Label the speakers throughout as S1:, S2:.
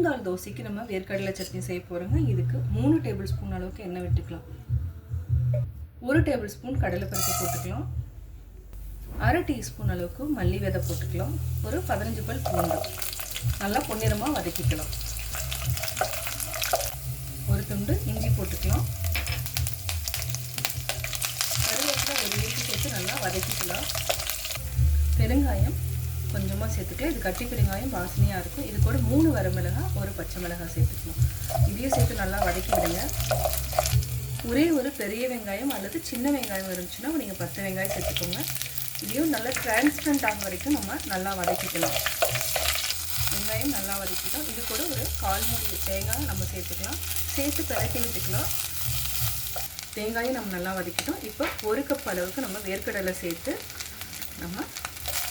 S1: மூணு தோசைக்கு நம்ம வேர்க்கடலை சட்னி செய்ய போகிறோங்க இதுக்கு மூணு டேபிள் ஸ்பூன் அளவுக்கு எண்ணெய் விட்டுக்கலாம். ஒரு டேபிள் ஸ்பூன் கடலைப்பருப்பு போட்டுக்கலாம். அரை டீஸ்பூன் அளவுக்கு மல்லி விதை போட்டுக்கலாம். ஒரு பதினஞ்சு பல் பூண்டு. நல்லா பொன்னிறமாக வதக்கிக்கலாம். ஒரு துண்டு இஞ்சி போட்டுக்கலாம். கருவேப்பிலை ஒரு வீட்டு சேர்த்து நல்லா வதக்கிக்கலாம். பெருங்காயம் கொஞ்சமாக சேர்த்துக்கலாம் இது கட்டி பெருங்காயம் வாசனையாக இருக்கும். இது கூட மூணு வரமிளகாய் ஒரு பச்சை மிளகாய் சேர்த்துக்கணும். இதையும் சேர்த்து நல்லா வதக்கி விடுங்க. ஒரே ஒரு பெரிய வெங்காயம் அல்லது சின்ன வெங்காயம் இருந்துச்சுன்னா நீங்கள் பத்து வெங்காயம் சேர்த்துக்கோங்க. இதையும் நல்லா டிரான்ஸ்பரண்ட் ஆகும் வரைக்கும் நம்ம நல்லா வதக்கிக்கலாம். வெங்காயம் நல்லா வதக்கிட்டோம். இது கூட ஒரு கால் மூடி தேங்காய் நம்ம சேர்த்துக்கலாம். சேர்த்து பிரட்டி விட்டுக்கலாம். தேங்காயும் நம்ம நல்லா வதக்கிட்டோம். இப்போ ஒரு கப் அளவுக்கு நம்ம வேர்க்கடலை சேர்த்து நம்ம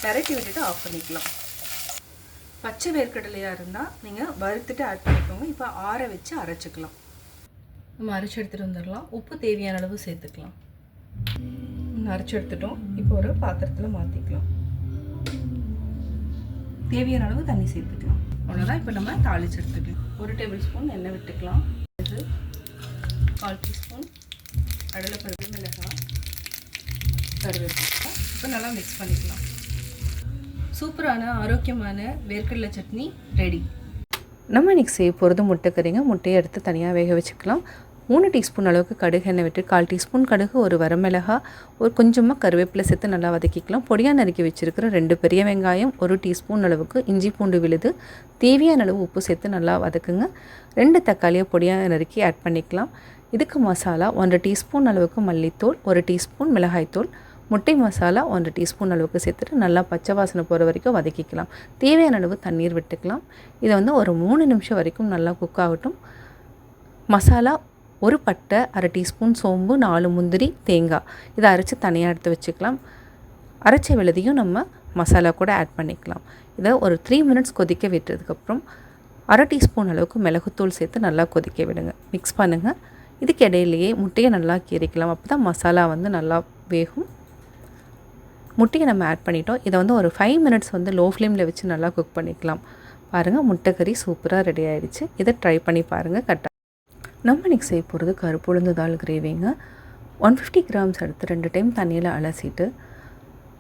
S1: பெரட்டி விட்டுட்டு ஆஃப் பண்ணிக்கலாம். பச்சை வேர்க்கடலையாக இருந்தால் நீங்கள் வறுத்துட்டு ஆட் பண்ணிக்கோங்க. இப்போ ஆற வச்சு அரைச்சிக்கலாம். நம்ம அரைச்சி எடுத்துகிட்டு வந்துடலாம். உப்பு தேவையான அளவு சேர்த்துக்கலாம். அரைச்சி எடுத்துட்டோம். இப்போ ஒரு பாத்திரத்தில் மாற்றிக்கலாம் தேவையான அளவு தண்ணி சேர்த்துக்கலாம். அவ்வளோதான் இப்போ நம்ம தாளிச்சு எடுத்துக்கலாம். ஒரு டேபிள் ஸ்பூன் எண்ணெய் விட்டுக்கலாம். இது கால் டீஸ்பூன் கடலைப்பருப்பு மிளகாய் கருவேப்பிலை. இப்போ நல்லா மிக்ஸ் பண்ணிக்கலாம். சூப்பரான ஆரோக்கியமான வேர்க்கடலை சட்னி ரெடி
S2: நம்ம இன்றைக்கி செய்ய போகிறது முட்டைக்கறிங்க முட்டையை எடுத்து தனியாக வேக வச்சுக்கலாம். மூணு டீஸ்பூன் அளவுக்கு கடுகு எண்ணெய் விட்டு கால் டீஸ்பூன் கடுகு ஒரு வரமிளகா ஒரு கொஞ்சமாக கருவேப்பிலை சேர்த்து நல்லா வதக்கிக்கலாம். பொடியாக நறுக்கி வச்சுருக்கிற ரெண்டு பெரிய வெங்காயம் ஒரு டீஸ்பூன் அளவுக்கு இஞ்சி பூண்டு விழுது தேவையான அளவு உப்பு சேர்த்து நல்லா வதக்குங்க. ரெண்டு தக்காளியை பொடியாக நறுக்கி ஆட் பண்ணிக்கலாம். இதுக்கு மசாலா ஒன்றரை டீஸ்பூன் அளவுக்கு மல்லித்தூள் ஒரு டீஸ்பூன் மிளகாய்த்தூள் முட்டை மசாலா ஒன்றரை டீஸ்பூன் அளவுக்கு சேர்த்துட்டு நல்லா பச்சை வாசனை போகிற வரைக்கும் வதக்கிக்கலாம். தேவையான அளவு தண்ணீர் விட்டுக்கலாம். இதை வந்து ஒரு மூணு நிமிஷம் வரைக்கும் நல்லா குக் ஆகட்டும். மசாலா ஒரு பட்டை அரை டீஸ்பூன் சோம்பு நாலு முந்திரி தேங்காய். இதை அரைச்சி தனியாக எடுத்து வச்சுக்கலாம். அரைச்ச விழுதியும் நம்ம மசாலா கூட ஆட் பண்ணிக்கலாம். இதை ஒரு த்ரீ மினிட்ஸ் கொதிக்க விட்டதுக்கப்புறம் அரை டீஸ்பூன் அளவுக்கு மிளகுத்தூள் சேர்த்து நல்லா கொதிக்க விடுங்க. மிக்ஸ் பண்ணுங்கள் இதுக்கு இடையிலேயே முட்டையை நல்லா கீறிக்கலாம். அப்போ தான் மசாலா வந்து நல்லா வேகும். முட்டையை நம்ம ஆட் பண்ணிட்டோம். இதை வந்து ஒரு ஃபைவ் மினிட்ஸ் வந்து லோ ஃப்ளேமில் வச்சு நல்லா குக் பண்ணிக்கலாம். பாருங்கள் முட்டைக்கறி சூப்பராக ரெடி ஆகிடுச்சு இதை ட்ரை பண்ணி பாருங்கள் கரெக்டாக நம்ம இன்றைக்கி செய்ய போகிறது கருப்பு உளுந்து தால் கிரேவிங்க ஒன் ஃபிஃப்டி கிராம்ஸ் எடுத்து ரெண்டு டைம் தண்ணியில் அலசிட்டு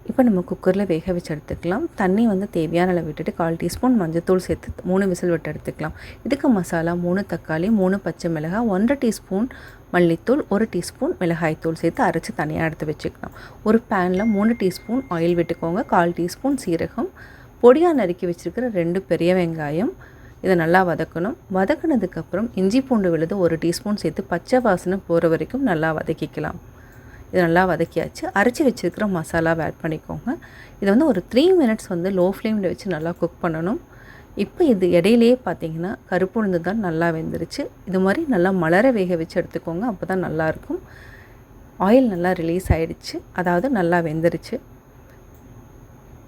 S2: இப்போ நம்ம குக்கரில் வேக வச்சு எடுத்துக்கலாம். தண்ணி வந்து தேவையான அளவு விட்டுட்டு கால் டீஸ்பூன் மஞ்சத்தூள் சேர்த்து மூணு விசில் விட்டு எடுத்துக்கலாம். இதுக்கு மசாலா மூணு தக்காளி மூணு பச்சை மிளகாய் ஒன்றரை டீஸ்பூன் மல்லித்தூள் ஒரு டீஸ்பூன் மிளகாய்த்தூள் சேர்த்து அரைச்சி தனியாக எடுத்து வச்சுக்கலாம். ஒரு பேனில் மூணு டீஸ்பூன் ஆயில் விட்டுக்கோங்க. கால் டீஸ்பூன் சீரகம். பொடியாக நறுக்கி வச்சுருக்கிற ரெண்டு பெரிய வெங்காயம். இதை நல்லா வதக்கணும். வதக்கினதுக்கப்புறம் இஞ்சி பூண்டு விழுது ஒரு டீஸ்பூன் சேர்த்து பச்சை வாசனை போகிற வரைக்கும் நல்லா வதக்கிக்கலாம். இது நல்லா வதக்கியாச்சு. அரைச்சி வச்சுருக்கிற மசாலாவை ஆட் பண்ணிக்கோங்க. இதை வந்து ஒரு த்ரீ மினிட்ஸ் வந்து லோ ஃப்ளேமில் வச்சு நல்லா குக் பண்ணணும். இப்போ இது இடையிலேயே பார்த்தீங்கன்னா கருப்பு உளுந்து தான் நல்லா வெந்துருச்சு. இது மாதிரி நல்லா மலர வேக வச்சு எடுத்துக்கோங்க. அப்போ தான் நல்லாயிருக்கும் ஆயில் நல்லா ரிலீஸ் ஆகிடுச்சு அதாவது நல்லா வெந்துருச்சு.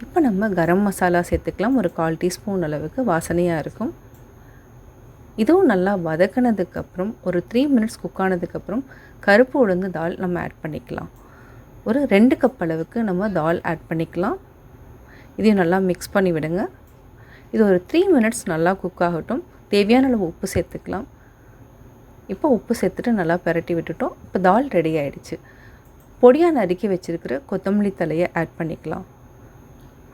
S2: இப்போ நம்ம கரம் மசாலா சேர்த்துக்கலாம். ஒரு கால் டீஸ்பூன் அளவுக்கு வாசனையாக இருக்கும். இதுவும் நல்லா வதக்கினதுக்கப்புறம் ஒரு த்ரீ மினிட்ஸ் குக் ஆனதுக்கப்புறம் கருப்பு உளுந்து தால் நம்ம ஆட் பண்ணிக்கலாம். ஒரு ரெண்டு கப் அளவுக்கு நம்ம தால் ஆட் பண்ணிக்கலாம். இதையும் நல்லா மிக்ஸ் பண்ணி விடுங்க. இது ஒரு த்ரீ மினிட்ஸ் நல்லா குக் ஆகட்டும். தேவையான அளவு உப்பு சேர்த்துக்கலாம். இப்போ உப்பு சேர்த்துட்டு நல்லா பரட்டி விட்டுட்டோம். இப்போ தால் ரெடி ஆகிடுச்சு பொடியாக நறுக்கி வச்சுருக்கிற கொத்தமல்லி தலையை ஆட் பண்ணிக்கலாம்.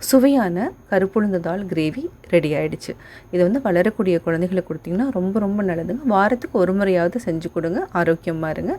S2: சுவையான கருப்புளுந்த தால் கிரேவி ரெடி ஆகிடுச்சு இதை வந்து வளரக்கூடிய குழந்தைகளுக்கு கொடுத்திங்கன்னா ரொம்ப ரொம்ப நல்லதுங்க. வாரத்துக்கு ஒரு முறையாவது செஞ்சு கொடுங்க. ஆரோக்கியமாக இருங்க.